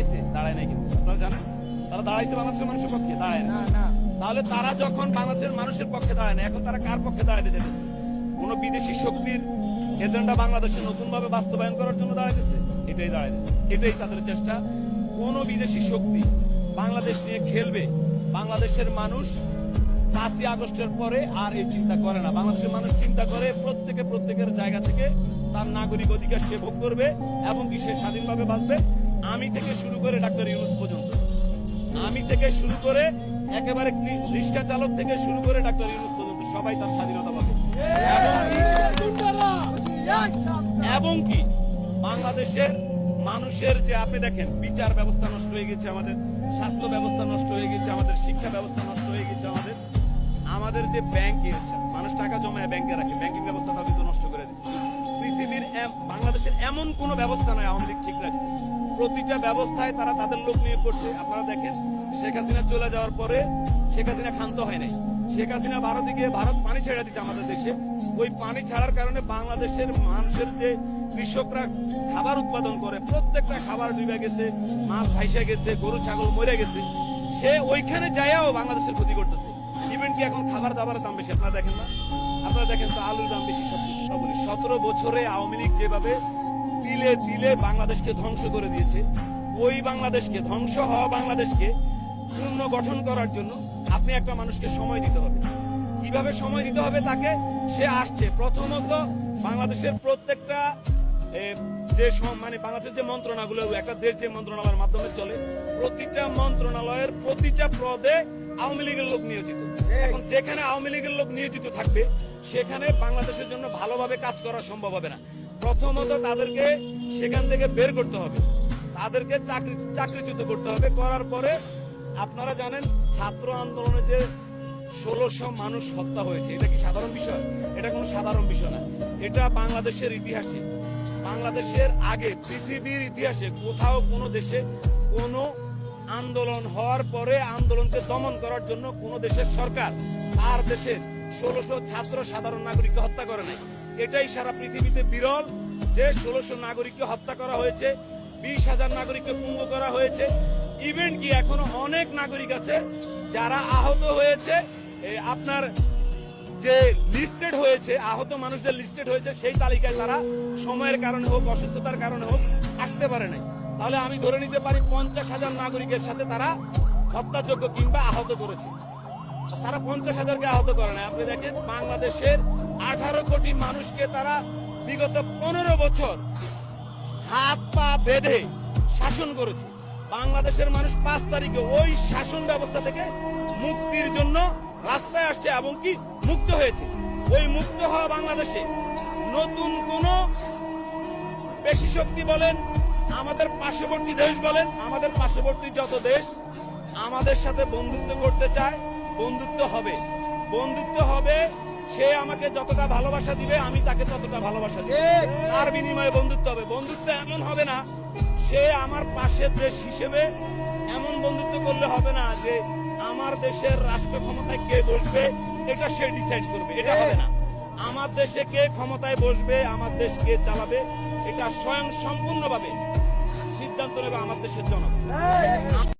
দাঁড়াইছে দাঁড়ায় নাই কিন্তু। আপনারা জানেন তারা দাঁড়াইছে বাংলাদেশের মানুষের পক্ষে দাঁড়ায় না। তাহলে তারা যখন বাংলাদেশের মানুষের পক্ষে দাঁড়ায় না এখন তারা কার পক্ষে দাঁড়াইতে যেতেছে কোন বিদেশি শক্তির এজেন্ডা বাংলাদেশে বাস্তবায়ন করার জন্য দাঁড়াইতেছে? এটাই দাঁড়াইতেছে। এটাই তাদের চেষ্টা। কোন বিদেশি শক্তি বাংলাদেশ নিয়ে খেলবে বাংলাদেশের মানুষ পাঁচই আগস্টের পরে আর এই চিন্তা করে না। বাংলাদেশের মানুষ চিন্তা করে প্রত্যেকে প্রত্যেকের জায়গা থেকে তার নাগরিক অধিকার সে ভোগ করবে এবং কি সে স্বাধীনভাবে বাঁচবে? আমি থেকে শুরু করে ডাক্তার ইউনুস পর্যন্ত। আমি থেকে শুরু করে একেবারে রিক্সা চালক থেকে শুরু করে ডাক্তার ইউনুস পর্যন্ত সবাই তার স্বাধীনতা পাবে। এবং কি? বাংলাদেশের মানুষের যে আপনি দেখেন, বিচার ব্যবস্থা নষ্ট হয়ে গেছে আমাদের, স্বাস্থ্য ব্যবস্থা নষ্ট হয়ে গেছে আমাদের, শিক্ষা ব্যবস্থা নষ্ট হয়ে গেছে আমাদের। আমাদের যে ব্যাংকে মানুষ টাকা জমায় ব্যাংকে রাখে। ব্যাংকিং ব্যবস্থাটা কিন্তু নষ্ট করে দিচ্ছে। পৃথিবীর বাংলাদেশের এমন কোন ব্যবস্থা নয় আওয়ামী লীগ ঠিক রাখছে। প্রতিটা ব্যবস্থায় তারা তাদের লোক নিয়োগ করছে। আপনারা দেখেন, শেখ হাসিনা চলে যাওয়ার পরে শেখ হাসিনা ক্ষান্ত হয় নাই। শেখ হাসিনা ভারতে গিয়ে ভারত পানি ছেড়ে দিচ্ছে আমাদের দেশে। ওই পানি ছাড়ার কারণে বাংলাদেশের মানুষের যে কৃষকরা খাবার উৎপাদন করে, প্রত্যেকটা খাবার ডুবে গেছে, মাছ ভাইসা গেছে, গরু, ছাগল মরে গেছে, সে ওইখানে যাইয়াও বাংলাদেশের ক্ষতি করতেছে। ইভেন কি এখন খাবার দাবারের দাম বেশি? আপনারা দেখেন না? আপনারা দেখেন তো আলুর দাম বেশি সব কিছু বলি সতেরো বছরে আওয়ামী লীগ যেভাবে তিলে তিলে বাংলাদেশকে ধ্বংস করে দিয়েছে, ওই বাংলাদেশকে, ধ্বংস হওয়া বাংলাদেশকে পূর্ণ গঠন করার জন্য আপনি একটা মানুষকে সময় দিতে হবে। কীভাবে সময় দিতে হবে তাকে? সে আসছে। প্রথমত বাংলাদেশের প্রত্যেকটা যে মানে বাংলাদেশের যে মন্ত্রণাগুলো একটা দেশ যে মন্ত্রণালয়ের মাধ্যমে চলে, প্রতিটা মন্ত্রণালয়ের প্রতিটা পদে আওয়ামী লীগের লোক নিয়োজিত। এখন যেখানে আওয়ামী লীগের লোক নিয়োজিত থাকবে, সেখানে বাংলাদেশের জন্য ভালোভাবে কাজ করা সম্ভব হবে না। প্রথমত তাদেরকে সেখান থেকে বের করতে হবে। তাদেরকে চাকরি, চাকরিচ্যুত করতে হবে। করার পরে আপনারা জানেন, ছাত্র আন্দোলনে যে ষোলোশো মানুষ হত্যা হয়েছে, এটা কি সাধারণ বিষয়? এটা কোনো সাধারণ বিষয় না। এটা বাংলাদেশের ইতিহাসে। বাংলাদেশের আগে পৃথিবীর ইতিহাসে কোথাও কোনো দেশে কোনো আন্দোলন হওয়ার পরে আন্দোলনকে দমন করার জন্য কোন দেশের সরকার আর দেশের ষোলোশো ছাত্র সাধারণ নাগরিককে হত্যা করে নাই। এটাই সারা পৃথিবীতে বিরল যে ষোলোশো নাগরিককে হত্যা করা হয়েছে, বিশ হাজার নাগরিককে পুঙ্গ করা হয়েছে। ইভেন কি এখনও অনেক নাগরিক আছে যারা আহত হয়েছে। আপনার যে লিস্টেড হয়েছে, আহত মানুষদের লিস্টেড হয়েছে, সেই তালিকায় তারা সময়ের কারণে হোক, অসুস্থতার কারণে হোক, আসতে পারে নাই। তাহলে আমি ধরে নিতে পারি পঞ্চাশ হাজার নাগরিকের সাথে তারা হত্যাযোগ্য কিংবা আহত করেছে। তারা পঞ্চাশ হাজারকে আহত করে না আপনি দেখেন, বাংলাদেশের আঠারো কোটি মানুষকে তারা বিগত পনেরো বছর হাত পা বেঁধে শাসন করেছে। বাংলাদেশের মানুষ পাঁচ তারিখে ওই শাসন ব্যবস্থা থেকে মুক্তির জন্য রাস্তায় আসছে এবং কি মুক্ত হয়েছে। ওই মুক্ত হওয়া বাংলাদেশে নতুন কোন পেশি শক্তি বলেন আমাদের পার্শ্ববর্তী দেশ বলেন আমাদের পার্শ্ববর্তী যত দেশ আমাদের সাথে বন্ধুত্ব করতে চায় বন্ধুত্ব হবে। বন্ধুত্ব হবে সে আমাকে যতটা ভালোবাসা দিবে আমি তাকে ততটা ভালোবাসা দিব। তার বিনিময়ে বন্ধুত্ব হবে। বন্ধুত্ব এমন হবে না সে আমার পাশের দেশ হিসেবে এমন বন্ধুত্ব করলে হবে না যে আমার দেশের রাষ্ট্র ক্ষমতায় কে বসবে এটা সে ডিসাইড করবে। এটা হবে না। আমার দেশে কে ক্ষমতায় বসবে, আমার দেশ কে চালাবে, এটা স্বয়ং সম্পূর্ণভাবে সিদ্ধান্ত নেবে আমার দেশের জনগণ।